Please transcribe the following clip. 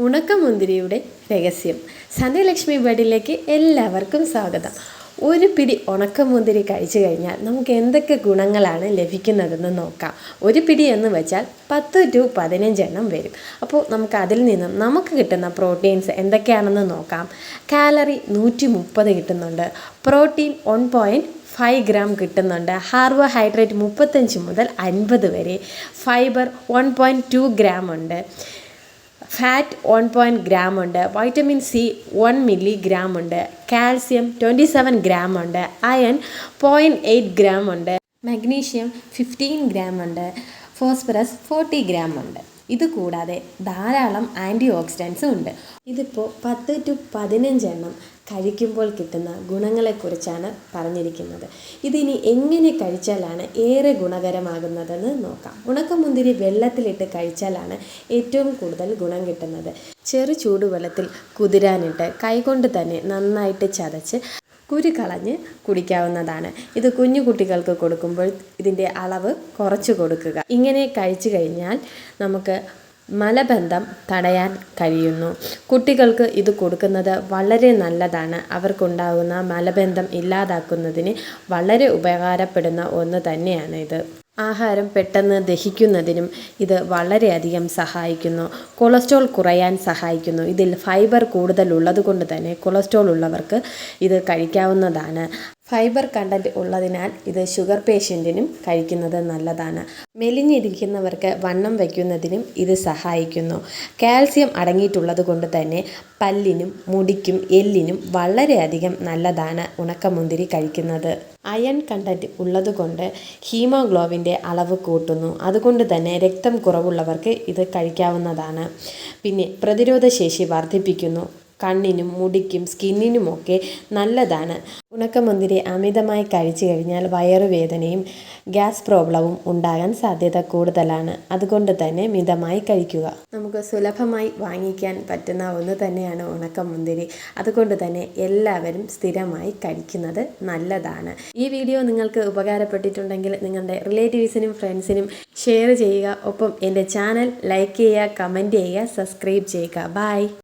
ഉണക്കമുന്തിരിയുടെ രഹസ്യം. സന്ധ്യലക്ഷ്മി ബഡിലേക്ക് എല്ലാവർക്കും സ്വാഗതം. ഒരു പിടി ഉണക്കമുന്തിരി കഴിച്ചു കഴിഞ്ഞാൽ നമുക്ക് എന്തൊക്കെ ഗുണങ്ങളാണ് ലഭിക്കുന്നതെന്ന് നോക്കാം. ഒരു പിടി എന്ന് വെച്ചാൽ പത്ത് ടു പതിനഞ്ചെണ്ണം വരും. അപ്പോൾ നമുക്ക് അതിൽ നിന്നും നമുക്ക് കിട്ടുന്ന പ്രോട്ടീൻസ് എന്തൊക്കെയാണെന്ന് നോക്കാം. കാലറി നൂറ്റി മുപ്പത് കിട്ടുന്നുണ്ട്. Protein one point five gram കിട്ടുന്നുണ്ട്. കാർബോഹൈഡ്രേറ്റ് മുപ്പത്തഞ്ച് മുതൽ അൻപത് വരെ. Fibre one point two gram ഉണ്ട്. ഫാറ്റ് വൺ പോയിന്റ് ഗ്രാം ഉണ്ട്. Vitamin C one milligram ഉണ്ട്. കാൽസ്യം ട്വന്റി സെവൻ ഗ്രാം ഉണ്ട് അയൺ പോയിന്റ് എയ്റ്റ് ഗ്രാം ഉണ്ട്. മഗ്നീഷ്യം ഫിഫ്റ്റീൻ ഗ്രാം ഉണ്ട്. ഫോസ്ഫറസ് ഫോർട്ടി ഗ്രാം ഉണ്ട്. ഇത് കൂടാതെ ധാരാളം ആന്റി ഓക്സിഡൻസും ഉണ്ട്. ഇതിപ്പോൾ പത്ത് ടു പതിനഞ്ചെണ്ണം കഴിക്കുമ്പോൾ കിട്ടുന്ന ഗുണങ്ങളെക്കുറിച്ചാണ് പറഞ്ഞിരിക്കുന്നത്. ഇതിനി എങ്ങനെ കഴിച്ചാലാണ് ഏറെ ഗുണകരമാകുന്നതെന്ന് നോക്കാം. ഉണക്കമുന്തിരി വെള്ളത്തിലിട്ട് കഴിച്ചാലാണ് ഏറ്റവും കൂടുതൽ ഗുണം കിട്ടുന്നത്. ചെറു ചൂടുവെള്ളത്തിൽ കുതിരാനിട്ട് കൈകൊണ്ട് തന്നെ നന്നായിട്ട് ചതച്ച് കുരു കളഞ്ഞ് കുടിക്കാവുന്നതാണ്. ഇത് കുഞ്ഞു കുട്ടികൾക്ക് കൊടുക്കുമ്പോൾ ഇതിന്റെ അളവ് കുറച്ച് കൊടുക്കുക. ഇങ്ങനെ കഴിച്ചു കഴിഞ്ഞാൽ നമുക്ക് മലബന്ധം തടയാൻ കഴിയുന്നു. കുട്ടികൾക്ക് ഇത് കൊടുക്കുന്നത് വളരെ നല്ലതാണ്. അവർക്കുണ്ടാകുന്ന മലബന്ധം ഇല്ലാതാക്കുന്നതിന് വളരെ ഉപകാരപ്പെടുന്ന ഒന്ന് തന്നെയാണ് ഇത് ആഹാരം പെട്ടെന്ന് ദഹിക്കുന്നതിനും ഇത് വളരെയധികം സഹായിക്കുന്നു. കൊളസ്ട്രോൾ കുറയാൻ സഹായിക്കുന്നു. ഇതിൽ ഫൈബർ കൂടുതലുള്ളത് കൊണ്ട് തന്നെ കൊളസ്ട്രോൾ ഉള്ളവർക്ക് ഇത് കഴിക്കാവുന്നതാണ്. ഫൈബർ കണ്ടന്റ് ഉള്ളതിനാൽ ഇത് ഷുഗർ പേഷ്യന്റിനും കഴിക്കുന്നത് നല്ലതാണ്. മെലിഞ്ഞിരിക്കുന്നവർക്ക് വണ്ണം വയ്ക്കുന്നതിനും ഇത് സഹായിക്കുന്നു. കാൽസ്യം അടങ്ങിയിട്ടുള്ളത് കൊണ്ട് തന്നെ പല്ലിനും മുടിക്കും എല്ലിനും വളരെയധികം നല്ലതാണ് ഉണക്കമുന്തിരി കഴിക്കുന്നത്. അയൺ കണ്ടന്റ് ഉള്ളതുകൊണ്ട് ഹീമോഗ്ലോബിന്റെ അളവ് കൂട്ടുന്നു. അതുകൊണ്ട് തന്നെ രക്തം കുറവുള്ളവർക്ക് ഇത് കഴിക്കാവുന്നതാണ്. പിന്നെ പ്രതിരോധശേഷി വർദ്ധിപ്പിക്കുന്നു. കണ്ണിനും മുടിക്കും സ്കിന്നിനുമൊക്കെ നല്ലതാണ്. ഉണക്കമുന്തിരി അമിതമായി കഴിച്ചു കഴിഞ്ഞാൽ വയറുവേദനയും ഗ്യാസ് പ്രോബ്ലവും ഉണ്ടാകാൻ സാധ്യത കൂടുതലാണ്. അതുകൊണ്ട് തന്നെ മിതമായി കഴിക്കുക. നമുക്ക് സുലഭമായി വാങ്ങിക്കാൻ പറ്റുന്ന ഒന്ന് തന്നെയാണ് ഉണക്കമുന്തിരി. അതുകൊണ്ട് തന്നെ എല്ലാവരും സ്ഥിരമായി കഴിക്കുന്നത് നല്ലതാണ്. ഈ വീഡിയോ നിങ്ങൾക്ക് ഉപകാരപ്പെട്ടിട്ടുണ്ടെങ്കിൽ നിങ്ങളുടെ റിലേറ്റീവ്സിനും ഫ്രണ്ട്സിനും ഷെയർ ചെയ്യുക. ഒപ്പം എന്റെ ചാനൽ ലൈക്ക് ചെയ്യുക കമന്റ് ചെയ്യുക സബ്സ്ക്രൈബ് ചെയ്യുക. ബൈ!